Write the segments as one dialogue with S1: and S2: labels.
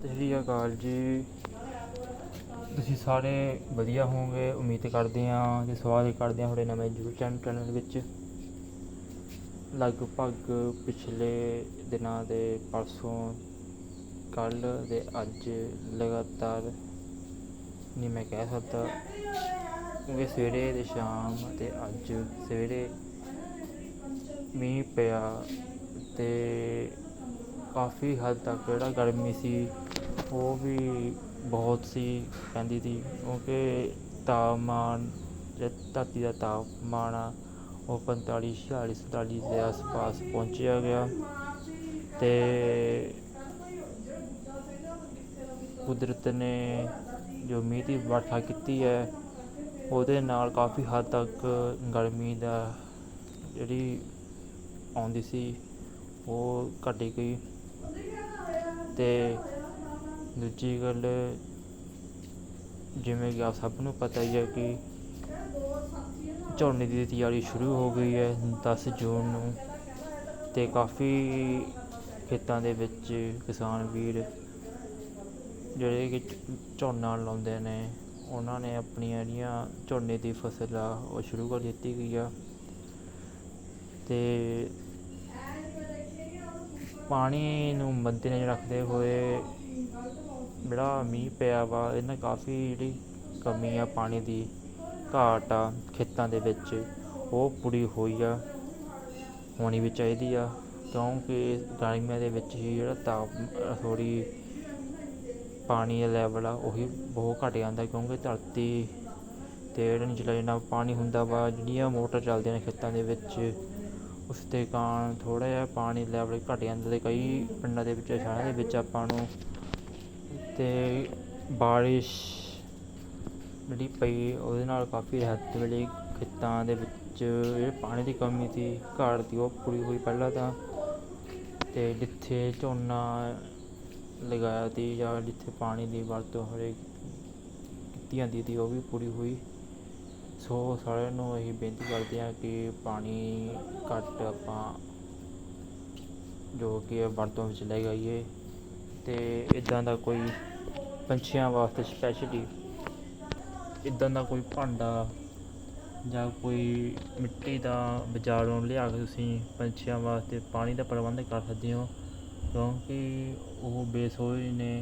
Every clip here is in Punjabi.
S1: ਸਤਿ ਸ਼੍ਰੀ ਅਕਾਲ ਜੀ। ਤੁਸੀਂ ਸਾਰੇ ਵਧੀਆ ਹੋਵੋਗੇ। ਉਮੀਦ ਕਰਦੇ ਹਾਂ ਤੇ ਸਵਾਗਤ ਕਰਦੇ ਹਾਂ ਤੁਹਾਡੇ ਨਵੇਂ YouTube ਚੈਨਲ ਚੈਨਲ ਵਿੱਚ। ਲਗਭਗ ਪਿਛਲੇ ਦਿਨਾਂ ਦੇ, ਪਰਸੋਂ ਕੱਲ ਦੇ ਅੱਜ ਲਗਾਤਾਰ ਨਹੀਂ ਮੈਂ ਕਹਿ ਸਕਦਾ। ਕਿਉਂਕਿ ਸਵੇਰੇ ਤੇ ਸ਼ਾਮ ਤੇ ਅੱਜ ਸਵੇਰੇ ਮੀਂਹ ਪਿਆ ਤੇ ਕਾਫੀ ਹੱਦ ਤੱਕ ਜਿਹੜਾ ਗਰਮੀ ਸੀ, ਉਹ ਵੀ ਬਹੁਤ ਸੀ ਪੈਂਦੀ ਸੀ, ਕਿਉਂਕਿ ਤਾਪਮਾਨ ਧਰਤੀ ਦਾ ਤਾਪਮਾਨ ਆ, ਉਹ 45 46 47 ਦੇ ਆਸ-ਪਾਸ ਪਹੁੰਚਿਆ ਗਿਆ ਤੇ ਕੁਦਰਤ ਨੇ ਜੋ ਮੀਂਹ ਦੀ ਵਰਖਾ ਕੀਤੀ ਹੈ, ਉਹਦੇ ਨਾਲ ਕਾਫੀ ਹੱਦ ਤੱਕ ਗਰਮੀ ਦਾ ਜਿਹੜੀ ਆਉਂਦੀ ਸੀ, ਉਹ ਘਟੀ ਗਈ। ਅਤੇ ਦੂਜੀ ਗੱਲ, ਜਿਵੇਂ ਕਿ ਆਪ ਸਭ ਨੂੰ ਪਤਾ ਹੀ ਹੈ ਕਿ ਝੋਨੇ ਦੀ ਤਿਆਰੀ ਸ਼ੁਰੂ ਹੋ ਗਈ ਹੈ ਦਸ ਜੂਨ ਨੂੰ ਅਤੇ ਕਾਫੀ ਖੇਤਾਂ ਦੇ ਵਿੱਚ ਕਿਸਾਨ ਵੀਰ ਜਿਹੜੇ ਕਿ ਝੋਨਾ ਲਾਉਂਦੇ ਨੇ, ਉਹਨਾਂ ਨੇ ਆਪਣੀਆਂ ਜਿਹੜੀਆਂ ਝੋਨੇ ਦੀ ਫਸਲ ਆ ਉਹ ਸ਼ੁਰੂ ਕਰ ਦਿੱਤੀ ਗਈ ਆ। ਅਤੇ ਪਾਣੀ ਨੂੰ ਮੱਦੇ ਨਜ਼ਰ ਰੱਖਦੇ ਹੋਏ ਜਿਹੜਾ ਮੀਂਹ ਪਿਆ ਵਾ, ਇਹਨਾਂ ਕਾਫੀ ਜਿਹੜੀ ਕਮੀ ਆ ਪਾਣੀ ਦੀ, ਘਾਟ ਆ ਖੇਤਾਂ ਦੇ ਵਿੱਚ, ਉਹ ਪੂਰੀ ਹੋਈ ਆ, ਹੋਣੀ ਵੀ ਚਾਹੀਦੀ ਆ, ਕਿਉਂਕਿ ਗਰਮੀਆਂ ਦੇ ਵਿੱਚ ਹੀ ਜਿਹੜਾ ਤਾਪ ਥੋੜ੍ਹੀ ਪਾਣੀ ਦਾ ਲੈਵਲ ਆ, ਉਹੀ ਬਹੁਤ ਘੱਟ ਜਾਂਦਾ, ਕਿਉਂਕਿ ਧਰਤੀ 'ਤੇ ਜਿਹੜਾ ਨਿਚਲਾ ਜਿੰਨਾ ਪਾਣੀ ਹੁੰਦਾ ਵਾ, ਜਿਹੜੀਆਂ ਮੋਟਰ ਚੱਲਦੀਆਂ ਨੇ ਖੇਤਾਂ ਦੇ ਵਿੱਚ ਉਸ ਦੇ ਕਾਰਨ ਥੋੜ੍ਹਾ ਜਿਹਾ ਪਾਣੀ ਲੈਵਲ ਘੱਟ ਜਾਂਦਾ ਅਤੇ ਕਈ ਪਿੰਡਾਂ ਦੇ ਵਿੱਚ, ਸ਼ਹਿਰਾਂ ਦੇ ਵਿੱਚ ਆਪਾਂ ਨੂੰ ਅਤੇ ਬਾਰਿਸ਼ ਜਿਹੜੀ ਪਈ ਉਹਦੇ ਨਾਲ ਕਾਫੀ ਰਾਹਤ ਮਿਲੀ। ਖੇਤਾਂ ਦੇ ਵਿੱਚ ਜਿਹੜੇ ਪਾਣੀ ਦੀ ਕਮੀ ਸੀ ਘਾਟ ਦੀ ਉਹ ਪੂਰੀ ਹੋਈ ਪਹਿਲਾਂ ਤਾਂ। ਅਤੇ ਜਿੱਥੇ ਝੋਨਾ ਲਗਾਇਆ ਸੀ ਜਾਂ ਜਿੱਥੇ ਪਾਣੀ ਦੀ ਵਰਤੋਂ ਹਰੇਕ ਕੀਤੀ ਜਾਂਦੀ ਸੀ, ਉਹ ਵੀ ਪੂਰੀ ਹੋਈ। ਸੋ ਸਾਰਿਆਂ ਨੂੰ ਇਹੀ ਬੇਨਤੀ ਕਰਦੇ ਹਾਂ ਕਿ ਪਾਣੀ ਘੱਟ ਆਪਾਂ ਜੋ ਕਿ ਵਰਤੋਂ ਵਿੱਚ ਲੈ ਗਈਏ ਅਤੇ ਇੱਦਾਂ ਦਾ ਕੋਈ ਪੰਛੀਆਂ ਵਾਸਤੇ ਸਪੈਸ਼ਲੀ ਇੱਦਾਂ ਦਾ ਕੋਈ ਭਾਂਡਾ ਜਾਂ ਕੋਈ ਮਿੱਟੀ ਦਾ ਬਾਜ਼ਾਰੋਂ ਲਿਆ ਕੇ ਤੁਸੀਂ ਪੰਛੀਆਂ ਵਾਸਤੇ ਪਾਣੀ ਦਾ ਪ੍ਰਬੰਧ ਕਰ ਸਕਦੇ ਹੋ ਕਿਉਂਕਿ ਉਹ ਬੇਸੋਏ ਨੇ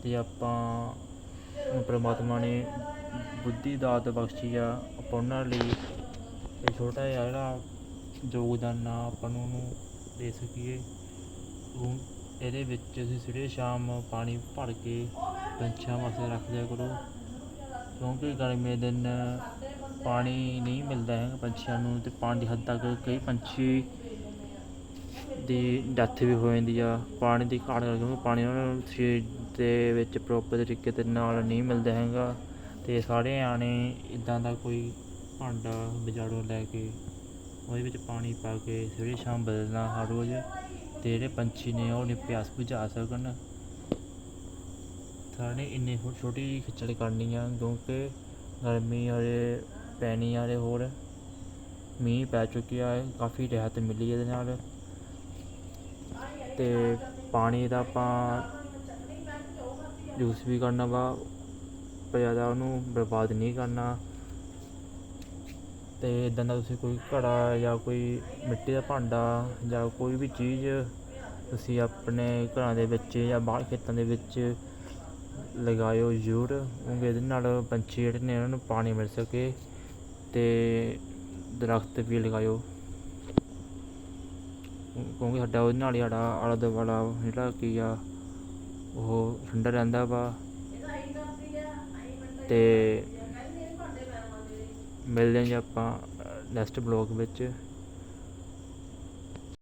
S1: ਅਤੇ ਆਪਾਂ ਪ੍ਰਮਾਤਮਾ ਨੇ ਬੁੱਧੀ ਦਾਤ ਬਖਸ਼ੀ ਆ, ਆਪਾਂ ਉਹਨਾਂ ਲਈ ਇਹ ਛੋਟਾ ਜਿਹਾ ਜਿਹੜਾ ਯੋਗਦਾਨ ਆ ਆਪਾਂ ਨੂੰ ਉਹਨੂੰ ਦੇ ਸਕੀਏ। ਉਹ ਇਹਦੇ ਵਿੱਚ ਅਸੀਂ ਸਵੇਰੇ ਸ਼ਾਮ ਪਾਣੀ ਭਰ ਕੇ ਪੰਛੀਆਂ ਵਾਸਤੇ ਰੱਖ ਦਿਆ ਕਰੋ। ਕਿਉਂਕਿ ਗਰਮੀ ਦੇ ਦਿਨ ਪਾਣੀ ਨਹੀਂ ਮਿਲਦਾ ਹੈ ਪੰਛੀਆਂ ਨੂੰ ਅਤੇ ਪਾਣੀ ਹੱਦ ਤੱਕ ਕਈ ਪੰਛੀ ਦੀ ਡੈਥ ਵੀ ਹੋ ਜਾਂਦੀ ਆ, ਪਾਣੀ ਦੀ ਘਾਟ ਕਰਕੇ ਕਿਉਂਕਿ ਪਾਣੀ ਉਹਨਾਂ ਨੂੰ ਸਰੀਰ ਦੇ ਵਿੱਚ ਪ੍ਰੋਪਰ ਤਰੀਕੇ ਦੇ ਨਾਲ ਨਹੀਂ ਮਿਲਦਾ ਹੈਗਾ ਅਤੇ ਸਾਰੇ ਆਣੇ ਇੱਦਾਂ ਦਾ ਕੋਈ ਭਾਂਡਾ ਬਾਜ਼ਾਰੋਂ ਲੈ ਕੇ ਉਹਦੇ ਵਿੱਚ ਪਾਣੀ ਪਾ ਕੇ ਸਵੇਰੇ ਸ਼ਾਮ ਬਦਲਣਾ ਹਰ ਰੋਜ਼ ਅਤੇ ਜਿਹੜੇ ਪੰਛੀ ਨੇ ਉਹ ਆਪਣੀ ਪਿਆਸ ਬੁਝਾ ਸਕਣ। ਸਾਰੇ ਇੰਨੀ ਛੋ- ਛੋਟੀ ਜਿਹੀ ਖਿੱਚੜ ਕਰਨੀ ਆ ਕਿਉਂਕਿ ਗਰਮੀ ਵਾਲੇ, ਪੈਣੀ ਵਾਲੇ ਹੋਰ ਮੀਂਹ ਪੈ ਚੁੱਕਿਆ ਹੈ, ਕਾਫੀ ਰਹਿਤ ਮਿਲੀ ਇਹਦੇ ਨਾਲ। ਅਤੇ ਪਾਣੀ ਦਾ ਆਪਾਂ ਯੂਜ਼ ਵੀ ਕਰਨਾ ਵਾ ਪਰ ਜ਼ਿਆਦਾ ਉਹਨੂੰ ਬਰਬਾਦ ਨਹੀਂ ਕਰਨਾ। ਅਤੇ ਇੱਦਾਂ ਦਾ ਤੁਸੀਂ ਕੋਈ ਘੜਾ ਜਾਂ ਕੋਈ ਮਿੱਟੀ ਦਾ ਭਾਂਡਾ ਜਾਂ ਕੋਈ ਵੀ ਚੀਜ਼ ਤੁਸੀਂ ਆਪਣੇ ਘਰਾਂ ਦੇ ਵਿੱਚ ਜਾਂ ਬਾਹਰ ਖੇਤਾਂ ਦੇ ਵਿੱਚ ਲਗਾਇਓ ਜ਼ਰੂਰ, ਕਿਉਂਕਿ ਇਹਦੇ ਨਾਲ ਪੰਛੀ ਜਿਹੜੇ ਨੇ ਉਹਨਾਂ ਨੂੰ ਪਾਣੀ ਮਿਲ ਸਕੇ ਅਤੇ ਦਰਖਤ ਵੀ ਲਗਾਇਓ। ਕਿਉਂਕਿ ਸਾਡਾ ਉਹਦੇ ਨਾਲ ਹੀ ਸਾਡਾ ਆਲਾ ਦੁਆਲਾ ਜਿਹੜਾ ਕੀ ਆ, ਉਹ ਠੰਡਾ ਰਹਿੰਦਾ ਵਾ। ਅਤੇ ਮਿਲਦੇ ਹਾਂ ਜੀ ਆਪਾਂ ਨੈਕਸਟ ਬਲੌਗ ਵਿੱਚ।